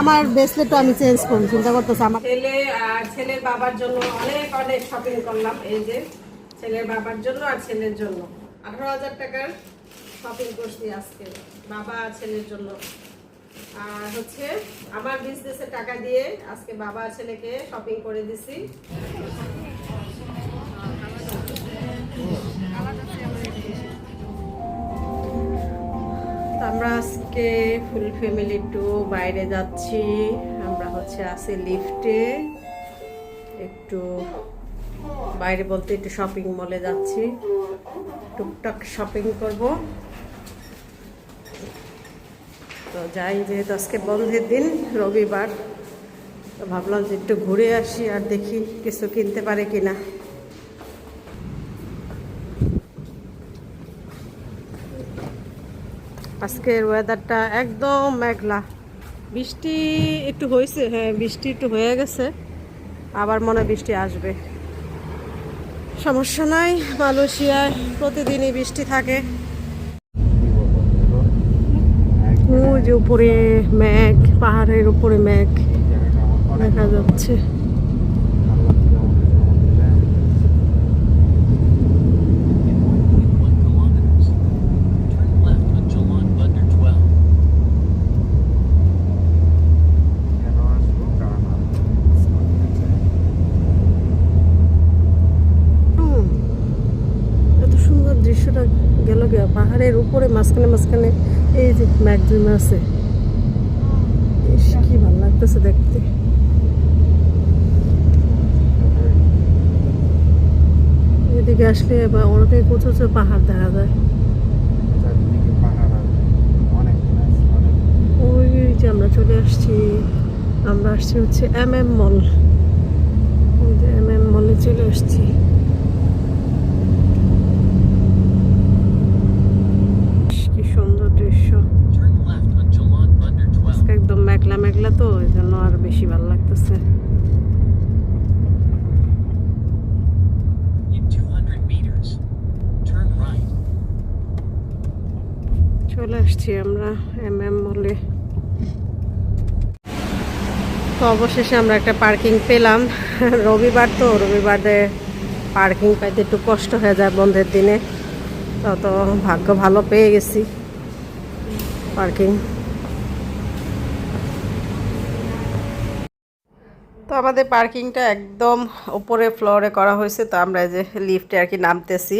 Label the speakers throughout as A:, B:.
A: আমার ব্রেসলেটও আমি চেঞ্জ করব চিন্তা করতেছি আমার
B: ছেলে আর ছেলের বাবার জন্য অনেক অনেক শপিং করলাম, এই যে ছেলের বাবার জন্য আর ছেলের জন্য। আঠারো হাজার টাকার শপিং করছি আজকে, বাবা আর ছেলের জন্য। আর হচ্ছে, আমার বিজনেসের টাকা দিয়ে আজকে বাবা ছেলেকে শপিং করে দিছি। আমরা আজকে ফুল ফ্যামিলি টু বাইরে যাচ্ছি। আমরা হচ্ছে আছি লিফটে একটু বাইরে বলতে একটু শপিং মলে যাচ্ছি। টুকটাক শপিং করব। তো যাই, যেহেতু আজকে বন্ধের দিন, রবিবার, তো ভাবলাম যে একটু ঘুরে আসি আর দেখি কিছু কিনতে পারে কিনা। আজকের ওয়েদারটা একদম মেঘলা। বৃষ্টি একটু হয়েছে হ্যাঁ বৃষ্টি একটু হয়ে গেছে, আবার মনে বৃষ্টি আসবে। সমস্যা নাই, মালয়েশিয়ায় প্রতিদিনই বৃষ্টি থাকে। উপরে মেঘ, পাহাড়ের উপরে মেঘ দেখা যাচ্ছে
C: Turn left on Jalan Bunder 12.
B: হুম, এত সুন্দর দৃশ্যটা গেল গিয়া পাহাড়ের উপরে মাঝখানে মাঝখানে এই যে ম্যাগজিম আছে। কি ভালো লাগতেছে দেখতে। এদিকে আসলে এবার অনেক উঁচু উঁচু পাহাড় দেখা যায়। ওই যে আমরা চলে আসছি, আমরা আসছি হচ্ছে M M mall M M মলে চলে আসছি। মেঘলা তো এই জন্য আর বেশি ভালো লাগতেছে।
C: In 200 meters, turn right.
B: চলে আসছি আমরা এম এম মলে। তো অবশেষে আমরা একটা পার্কিং পেলাম। রবিবার তো রবিবারে পার্কিং পাইতে একটু কষ্ট হয়ে যায় বন্ধের দিনে। তো তো ভাগ্য ভালো পেয়ে গেছি। পার্কিং তো আমাদের পার্কিংটা একদম উপরে ফ্লোরে করা হয়েছে, তো আমরা যে লিফটে আর কি নামতেছি।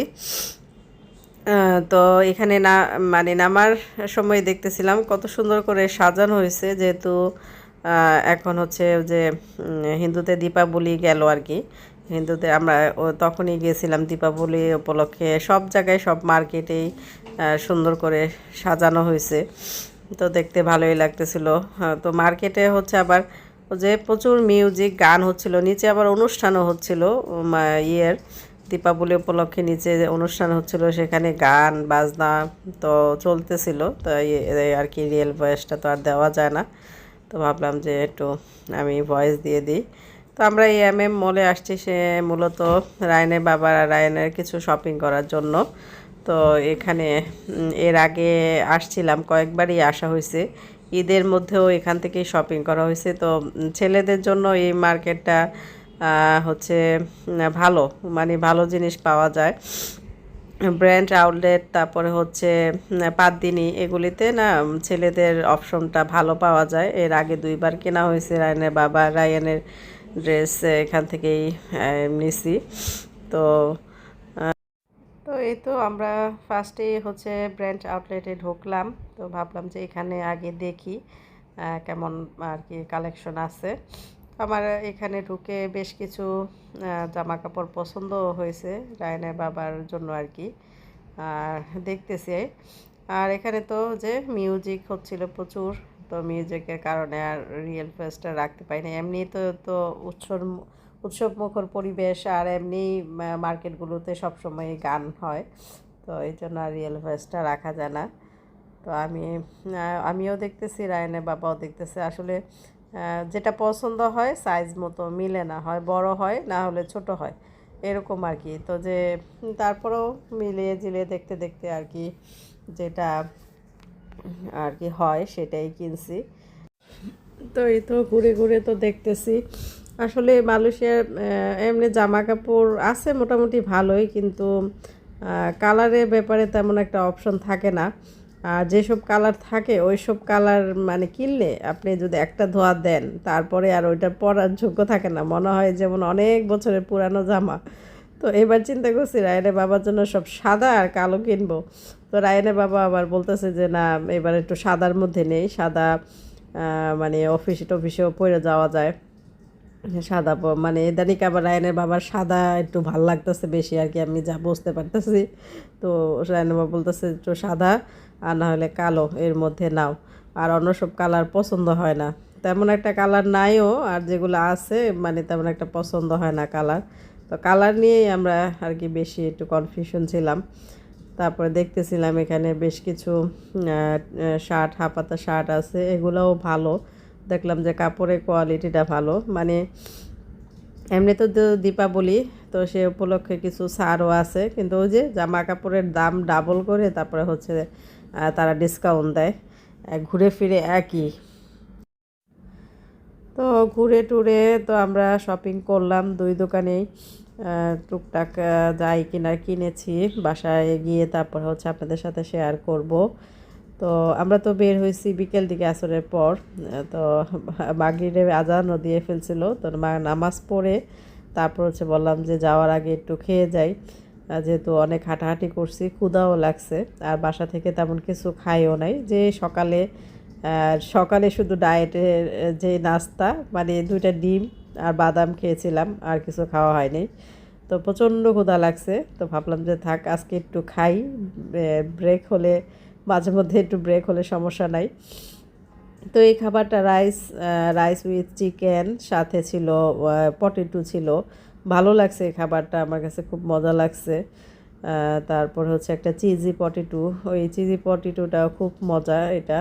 B: তো এখানে না মানে নামার সময় দেখতেছিলাম কত সুন্দর করে সাজানো হয়েছে, যেহেতু এখন হচ্ছে যে হিন্দুতে দীপাবলি গেল আর কি। হিন্দুতে আমরা তখনই গিয়েছিলাম দীপাবলি উপলক্ষে, সব জায়গায়, সব মার্কেটেই সুন্দর করে সাজানো হয়েছে। তো দেখতে ভালোই লাগতেছিল। তো মার্কেটে হচ্ছে আবার যে প্রচুর মিউজিক, গান হচ্ছিল, নিচে আবার অনুষ্ঠানও হচ্ছিল ইয়ের, দীপাবলি উপলক্ষে নিচে যে অনুষ্ঠান হচ্ছিল, সেখানে গান, বাজনা তো চলতেছিল, তো আর কি রিয়েল ভয়েসটা তো আর দেওয়া যায় না। তো ভাবলাম যে একটু আমি ভয়েস দিয়ে দিই। তো আমরা এই এম এম মলে আসছি, সে মূলত রায়নের বাবার রায়নের কিছু শপিং করার জন্য। তো এখানে এর আগে আসছিলাম, কয়েকবারই আসা হয়েছে। ঈদের মধ্যেও এখান থেকেই শপিং করা হয়েছে। তো ছেলেদের জন্য এই মার্কেটটা হচ্ছে ভালো মানে ভালো জিনিস পাওয়া যায়। ব্র্যান্ড আউটলেট তারপরে হচ্ছে উম, এগুলিতে না ছেলেদের অপশনটা ভালো পাওয়া যায়। এর আগে দুইবার কেনা হয়েছে রায়নের বাবা রায়ানের ড্রেস এখান থেকেই নিছি। তো তো এই তো আমরা ফার্স্টে হচ্ছে ব্র্যান্ড আউটলেটে ঢুকলাম। তো ভাবলাম যে এখানে আগে দেখি কেমন আর কি কালেকশন আছে। আমার এখানে ঢুকে বেশ কিছু জামা কাপড় পছন্দ হয়েছে রায়নের বাবার জন্য আর কি। আর দেখতেছি। আর এখানে তো যে মিউজিক হচ্ছিল প্রচুর, তো মিউজিকের কারণে আর রিয়েল ফেসটা রাখতে পারিনি। এমনি তো তো উৎসব উৎসব মুখর পরিবেশ আর এমনি মার্কেটগুলোতে সবসময় গান হয়। তো এই জন্য আর রিয়েল ফেসটা রাখা যায় না। তো আমি আমিও দেখতেছি, রায়নের বাবাও দেখতেছে। আসলে যেটা পছন্দ হয় সাইজ মতো মিলে না হয়। বড় হয়, না হলে ছোট হয়। এরকম আর কি। তো যে, তারপরেও মিলিয়ে ঝিলিয়ে দেখতে দেখতে আর কি যেটা, আর কি হয়, সেটাই কিনছি। তো এই তো ঘুরে ঘুরে তো দেখতেছি। আসলে মালয়েশিয়ার এমনি জামা কাপড় আছে মোটামুটি ভালোই, কিন্তু কালারের ব্যাপারে তেমন একটা অপশন থাকে না। আর যেসব কালার থাকে ওই সব কালার মানে কিনলে আপনি যদি একটা ধোয়া দেন, তারপরে আর ওইটা পরার যোগ্য থাকে না। মনে হয় যেমন অনেক বছরের পুরানো জামা। তো এবার চিন্তা করছি, রায়নের বাবার জন্য সব সাদা আর কালো কিনবো। তো রায়নের বাবা আবার বলতেছে যে, না, এবার একটু সাদার মধ্যে নেই, সাদা মানে অফিস টফিসেও পরে যাওয়া যায়। সাদা মানে ইদানিক আবার রায়নের বাবার সাদা একটু ভালো লাগতেছে বেশি আর কি, আমি যা বুঝতে পারতেছি। তো রায়নের বাবা বলতেছে একটু সাদা আর না হলে কালো, এর মধ্যে নাও। আর অন্য সব কালার পছন্দ হয় না। তেমন একটা কালার নাইও আর যেগুলো আছে মানে তেমন একটা পছন্দ হয় না কালার। তো কালার নিয়েই আমরা আর কি বেশি একটু কনফিউশন ছিলাম। তারপরে দেখতেছিলাম এখানে বেশ কিছু শার্ট হাফাতা শার্ট আছে, এগুলোও ভালো। দেখলাম যে কাপড়ের কোয়ালিটিটা ভালো। মানে এমনি তো দীপাবলি, তো সে উপলক্ষে কিছু ছাড়ও আছে। কিন্তু ওই যে জামা কাপড়ের দাম ডাবল করে তারপরে হচ্ছে তারা ডিসকাউন্ট দেয়। ঘুরে ফিরে একই। তো ঘুরে টুরে তো আমরা শপিং করলাম দুই দোকানেই। টুকটাক যাই কিনা কিনেছি, বাসায় গিয়ে তারপর হচ্ছে আপনাদের সাথে শেয়ার করব। তো আমরা তো বের হয়েছি বিকেল দিকে আসরের পর, তো মাগরিরে আজানও দিয়ে ফেলছিল। তো মা- নামাজ পড়ে তারপর হচ্ছে বললাম যে যাওয়ার আগে একটু খেয়ে যাই। যেহেতু অনেক হাঁটাহাঁটি করছি ক্ষুদাও লাগছে। আর বাসা থেকে তেমন কিছু খাইও নাই। যে সকালে সকালে শুধু ডায়েটের যে নাস্তা মানে দুইটা ডিম আর বাদাম খেয়েছিলাম, আর কিছু খাওয়া হয়নি। তো প্রচণ্ড ক্ষুধা লাগছে। তো ভাবলাম যে থাক, আজকে একটু খাই। ব্রেক হলে মাঝে মধ্যে একটু ব্রেক হলে সমস্যা নাই। তো এই খাবারটা রাইস রাইস উইথ চিকেন সাথে ছিল পটেটো ছিল। ভালো লাগছে এই খাবারটা, আমার কাছে খুব মজা লাগছে। তারপর হচ্ছে একটা চিজি পটেটো ওই চিজি পটেটোটাও খুব মজা এটা।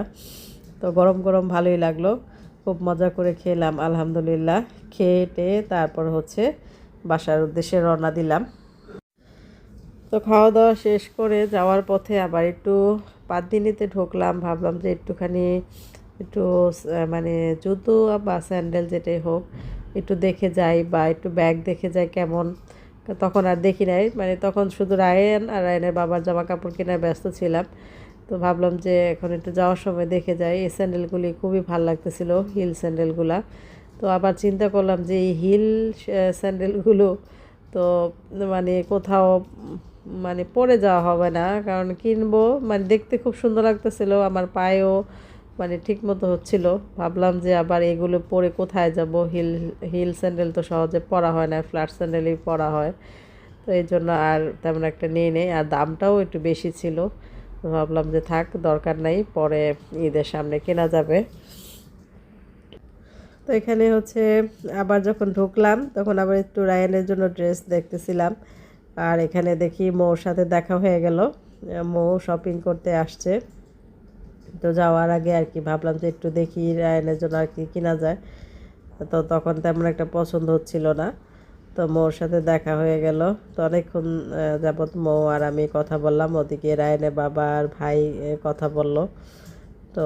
B: তো গরম গরম ভালোই লাগল। খুব মজা করে খেলাম, আলহামদুলিল্লাহ। খেয়ে টেয়ে তারপর হচ্ছে বাসার উদ্দেশ্যে রওনা দিলাম। তো খাওয়া দাওয়া শেষ করে যাওয়ার পথে আবার একটু পাতদিনিতে ঢুকলাম, ভাবলাম যে একটুখানি একটু মানে জুতো বা স্যান্ডেল যেটাই হোক, একটু দেখে যাই বা একটু ব্যাগ দেখে যাই কেমন। তখন আর দেখি নাই মানে তখন শুধু রায়ন আর রায়নের বাবার জামা কাপড় কেনার ব্যস্ত ছিলাম। তো ভাবলাম যে এখন একটু যাওয়ার সময় দেখে যাই। এই স্যান্ডেলগুলি খুবই ভালো লাগতেছিল, হিল স্যান্ডেলগুলা। তো আবার চিন্তা করলাম যে এই হিল স্যান্ডেলগুলো তো মানে কোথাও মানে পরে যাওয়া হবে না, কারণ কিনবো মানে দেখতে খুব সুন্দর লাগতেছিল, আমার পায়েও মানে ঠিক মতো হচ্ছিল। ভাবলাম যে আবার এগুলো পরে কোথায় যাব, হিল হিল স্যান্ডেল তো সহজে পরা হয় না, ফ্ল্যাট স্যান্ডেলই পরা হয়। তো এই জন্য আর তেমন একটা নিয়ে নেই, আর দামটাও একটু বেশি ছিল। ভাবলাম যে থাক, দরকার নাই, পরে ঈদের সামনে কেনা যাবে। তো এখানে হচ্ছে আবার যখন ঢুকলাম, তখন আবার একটু রায়ানের জন্য ড্রেস দেখতেছিলাম। আর এখানে দেখি মৌর সাথে দেখা হয়ে গেল। মৌ শপিং করতে আসছে। তো যাওয়ার আগে আর কি ভাবলাম যে একটু দেখি রায়নের জন্য আর কি কিনা যায়। তো তখন তেমন একটা পছন্দ হচ্ছিল না। তো মৌর সাথে দেখা হয়ে গেল। তো অনেকক্ষণ যাবৎ মৌ আর আমি কথা বললাম। ওদিকে রায়নে বাবা আর ভাই কথা বলল। তো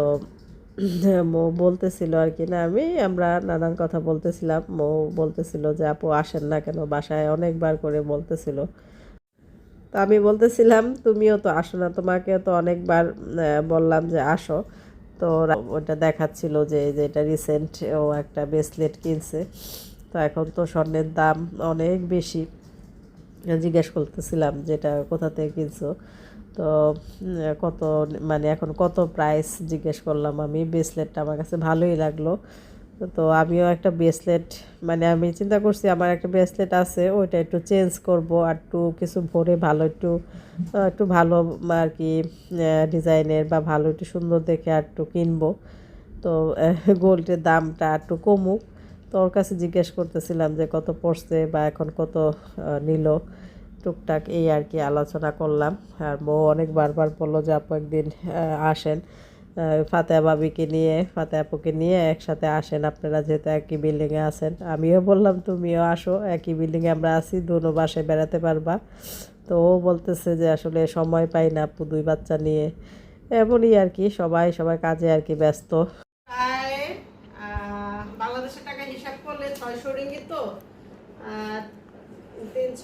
B: বলতেছিল আর কি না, আমি, আমরা নানান কথা বলতেছিলাম। মৌ বলতেছিল যে, আপু, আসেন না কেন? বাসায় অনেকবার করে বলতেছিল। তো আমি বলতেছিলাম, তুমিও তো আসো না তোমাকে তো অনেকবার বললাম যে আসো। তো ওটা দেখাচ্ছিল যে এটা রিসেন্ট ও একটা ব্রেসলেট কিনছে। তো এখন তো স্বর্ণের দাম অনেক বেশি। জিজ্ঞেস করতেছিলাম, যেটা, কোথা থেকে কিনছো? তো কত মানে এখন কত প্রাইস জিজ্ঞেস করলাম আমি ব্রেসলেটটা আমার কাছে ভালোই লাগল। তো আমিও একটা ব্রেসলেট মানে আমি চিন্তা করছি আমার একটা ব্রেসলেট আছে, ওইটা একটু চেঞ্জ করব, আর একটু কিছু ভরে ভালো একটু একটু ভালো আর কি ডিজাইনের বা ভালো একটু সুন্দর দেখে আর একটু কিনবো। তো গোল্ডের দামটা একটু কমুক। তো ওর কাছে জিজ্ঞেস করতেছিলাম যে কত পড়ছে বা এখন কত নিল। টুকটাক এই আর কি আলোচনা করলাম। আর বউ অনেক বারবার বলল যে, আপু একদিন আসেন।
D: ফাতেহা বাবিকে নিয়ে ফাতেহা আপুকে নিয়ে একসাথে আসেন। আপনারা যেহেতু একই বিল্ডিংয়ে আছেন, আমিও বললাম, তুমিও আসো, একই বিল্ডিংয়ে আমরা আছি, দুনো বাসে বেড়াতে পারবা। তো ও বলতেছে যে, আসলে সময় পাই না আপু, দুই বাচ্চা নিয়ে। এমনই আর কি, সবাই সবাই কাজে আর কি ব্যস্ত।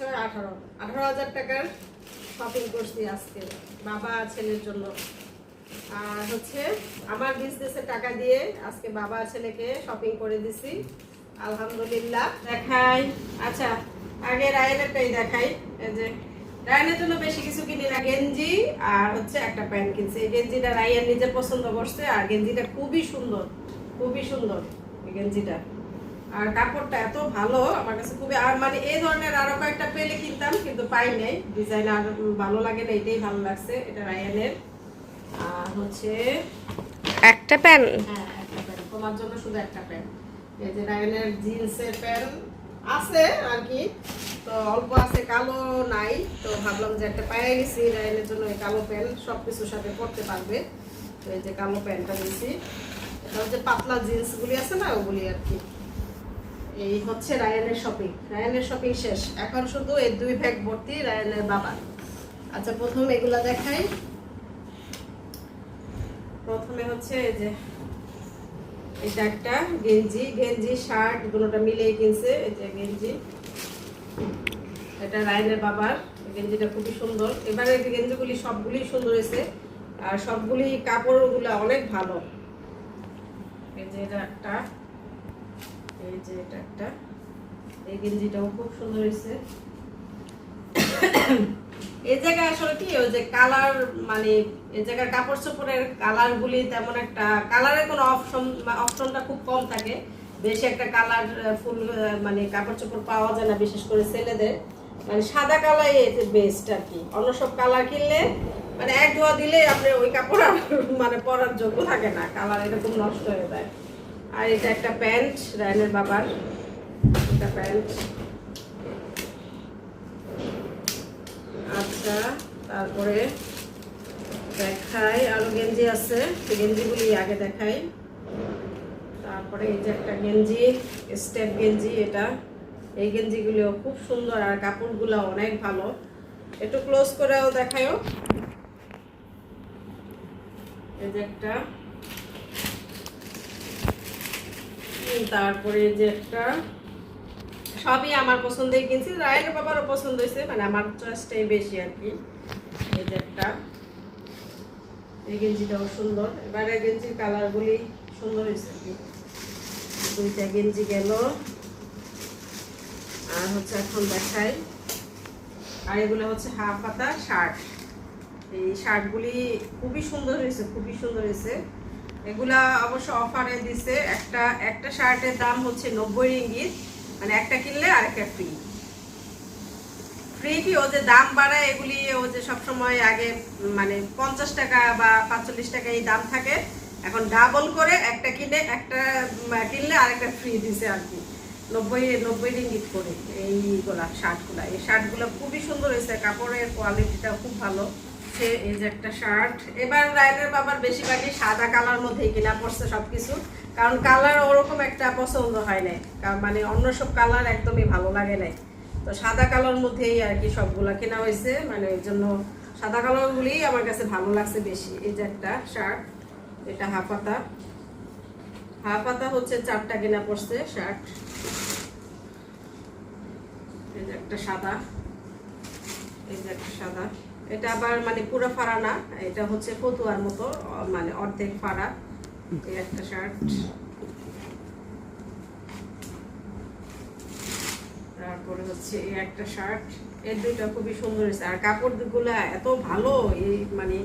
B: ছয়, আঠারো। আঠারো হাজার টাকার শপিং করছি আজকে, বাবা ছেলের জন্য। আর হচ্ছে আমার বিজনেসের টাকা দিয়ে আজকে বাবা ছেলেকে শপিং করে দিছি। আলহামদুলিল্লাহ, দেখাই। আচ্ছা আগে রায়নেরটাই দেখাই। এই যে, রায়নের জন্য বেশি কিছু কিনি না, গেঞ্জি আর হচ্ছে একটা প্যান্ট কিনছি। এই গেঞ্জিটা রায়ান নিজে পছন্দ করছে, আর গেঞ্জিটা খুবই সুন্দর খুবই সুন্দর এই গেঞ্জিটা। আর কাপড়টা এত ভালো আমার কাছে খুবই আর মানে এই ধরনের আরও কয়েকটা পেলে কিনতাম কিন্তু পাই নাই। ডিজাইন আর ভালো লাগে না এটাই ভালো লাগছে এটা রায়ানের আর হচ্ছে
D: একটা প্যান
B: হ্যাঁ একটা প্যান্ট। তোমার জন্য শুধু একটা প্যান্ট। এই যে রায়নের জিন্সের প্যান্ট আছে আর কি। তো অল্প আছে কালো নাই। তো ভাবলাম যে একটা পায়ে গেছি রায়নের জন্য এই কালো প্যান্ট সব কিছুর সাথে পরতে পারবে। তো এই যে কালো প্যান্টটা দিয়েছি এটা হচ্ছে পাতলা জিন্সগুলি আছে না ওগুলি আর কি। এই হচ্ছে রায়ানের শপিং রায়ানের শপিং শেষ। এখন শুধু এই দুই ব্যাগ ভর্তি রায়ানের বাবা। আচ্ছা প্রথম এগুলা দেখাই। প্রথমে হচ্ছে এই যে, এটা একটা গেঞ্জি। গেঞ্জি শার্ট দুটোটা মিলিয়ে কিনছে। যে গেঞ্জি। এটা রায়নের বাবার। গেঞ্জিটা খুবই সুন্দর। এবারে এই গেঞ্জিগুলি সবগুলি সুন্দর হয়েছে। আর সবগুলি কাপড়গুলো অনেক ভালো। এই যে এটা একটা। এই যে একটা। এই গেঞ্জিটাও খুব সুন্দর হয়েছে। এই জায়গায় আসলে কি, ওই যে কালার মানে এই জায়গার কাপড় চোপড়ের কালার গুলি তেমন একটা, কালারের কোনো অপশন অপশনটা খুব কম থাকে। বেশি একটা কালার ফুল মানে কাপড় চোপড় পাওয়া যায় না, বিশেষ করে ছেলেদের। মানে সাদা কালাই বেস্ট আর কি। অন্য সব কালার কিনলে মানে এক ধোয়া দিলে আপনি ওই কাপড় মানে পরার যোগ্য থাকে না। কালার এরকম নষ্ট হয়ে যায়। আর এটা একটা প্যান্ট, রায়নের বাবার একটা প্যান্ট। আচ্ছা তারপরে দেখাই, আরও গেঞ্জি আছে গেঞ্জিগুলি আগে দেখাই। তারপরে এই যে একটা গেঞ্জি, স্টেপ গেঞ্জি এটা। এই গেঞ্জিগুলিও খুব সুন্দর আর কাপড়গুলো অনেক ভালো। একটু ক্লোজ করেও দেখায়ও। এই যে একটা তারপরে যে একটা, সবই আমার পছন্দের কিনছি। রায়ের বাবারও পছন্দ হয়েছে মানে আমার চয়েসটাই বেশি আর কি। এই যে একটা। এই গেঞ্জিটাও সুন্দর। এবারে গেঞ্জির কালারগুলি সুন্দর হয়েছে আর কি। দুইটা গেঞ্জি গেল। আর হচ্ছে এখন দেখাই। আর এগুলো হচ্ছে হাফ পাতা শার্ট। এই শার্টগুলি খুবই সুন্দর হয়েছে, খুবই সুন্দর হয়েছে। এগুলা অবশ্য অফারে দিছে। একটা একটা শার্টের দাম হচ্ছে নব্বই রিঙ্গিত মানে একটা কিনলে আরেকটা ফ্রি ফ্রি কি ও যে দাম বাড়ায়, এগুলি ও যে সবসময় আগে মানে পঞ্চাশ টাকা বা পাঁচচল্লিশ টাকা এই দাম থাকে, এখন ডাবল করে একটা কিনে, একটা কিনলে আরেকটা ফ্রি দিছে আর কি। নব্বই নব্বই রিঙ্গিত করে এইগুলা শার্টগুলা। এই শার্টগুলো খুবই সুন্দর হয়েছে, কাপড়ের কোয়ালিটিটা খুব ভালো। সে এই যে একটা শার্ট এবার রায়নের বাবার বেশিরভাগই সাদা কালার মধ্যেই কিনা পড়ছে সবকিছু। কারণ কালার ওরকম একটা পছন্দ হয় নাই। মানে অন্য সব কালার একদমই ভালো লাগে নাই। তো সাদা কালার মধ্যেই আর কি সবগুলা কেনা হয়েছে। মানে ওই জন্য সাদা কালারগুলি আমার কাছে ভালো লাগছে বেশি। এই যে একটা শার্ট এটা হাফ পাতা। হাফ পাতা হচ্ছে চারটা কেনা পড়ছে শার্ট এই যে একটা সাদা। এই যে একটা সাদা। এটা আবার মানে পুরো ফাড়া না, এটা হচ্ছে ফতুয়ার মতো মানে অর্ধেক ফাড়া। এই একটা শার্ট তারপরে হচ্ছে এই একটা শার্ট এর দুইটা খুবই সুন্দর হয়েছে। আর কাপড়গুলা এত ভালো, এই মানে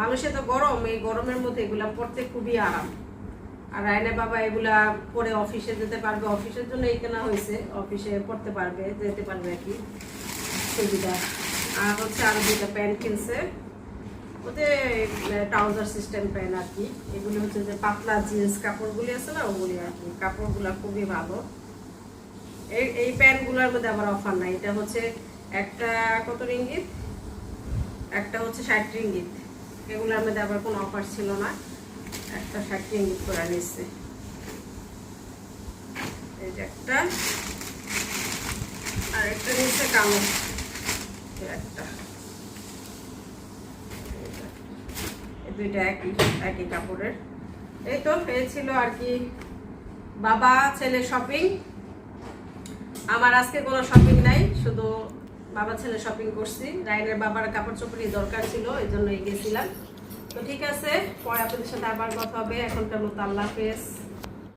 B: মানুষে তো গরম, এই গরমের মধ্যে এগুলা পরতে খুবই আরাম। আর রায়না বাবা এগুলা পরে অফিসে যেতে পারবে, অফিসের জন্য এই কেনা হয়েছে। অফিসে পড়তে পারবে, যেতে পারবে আর কি। সুবিধা। আর হচ্ছে আরও দুইটা প্যান্ট কিনছে। ওতে ট্রাউজার সিস্টেম প্যান্ট আর কি। এগুলো হচ্ছে যে পাতলা জিন্স কাপড়গুলি আছে না, ওগুলি আর কি। কাপড়গুলো খুবই ভালো। এই এই প্যান্টগুলোর মধ্যে আবার অফার নাই। এটা হচ্ছে একটা কত রিঙ্গিত? একটা হচ্ছে ষাট রিঙ্গিত। এগুলোর মধ্যে আবার কোনো অফার ছিল না। একটা শার্ট ইঙ্গিত করে নিচ্ছে এই একটা। আর একটা নিচ্ছে এই দুইটা একই একই কাপড়ের। এই তো, এই ছিল আর কি বাবা, ছেলে শপিং আমার আজকে কোনো শপিং নাই, শুধু বাবা, ছেলে শপিং করছি। রাইনের বাবার কাপড় চোপড়ই দরকার ছিল, এই জন্যই গেছিলাম। তো ঠিক আছে, পরে আপনাদের সাথে আবার কথা হবে। এখনকার মতো আল্লাহ হাফেজ।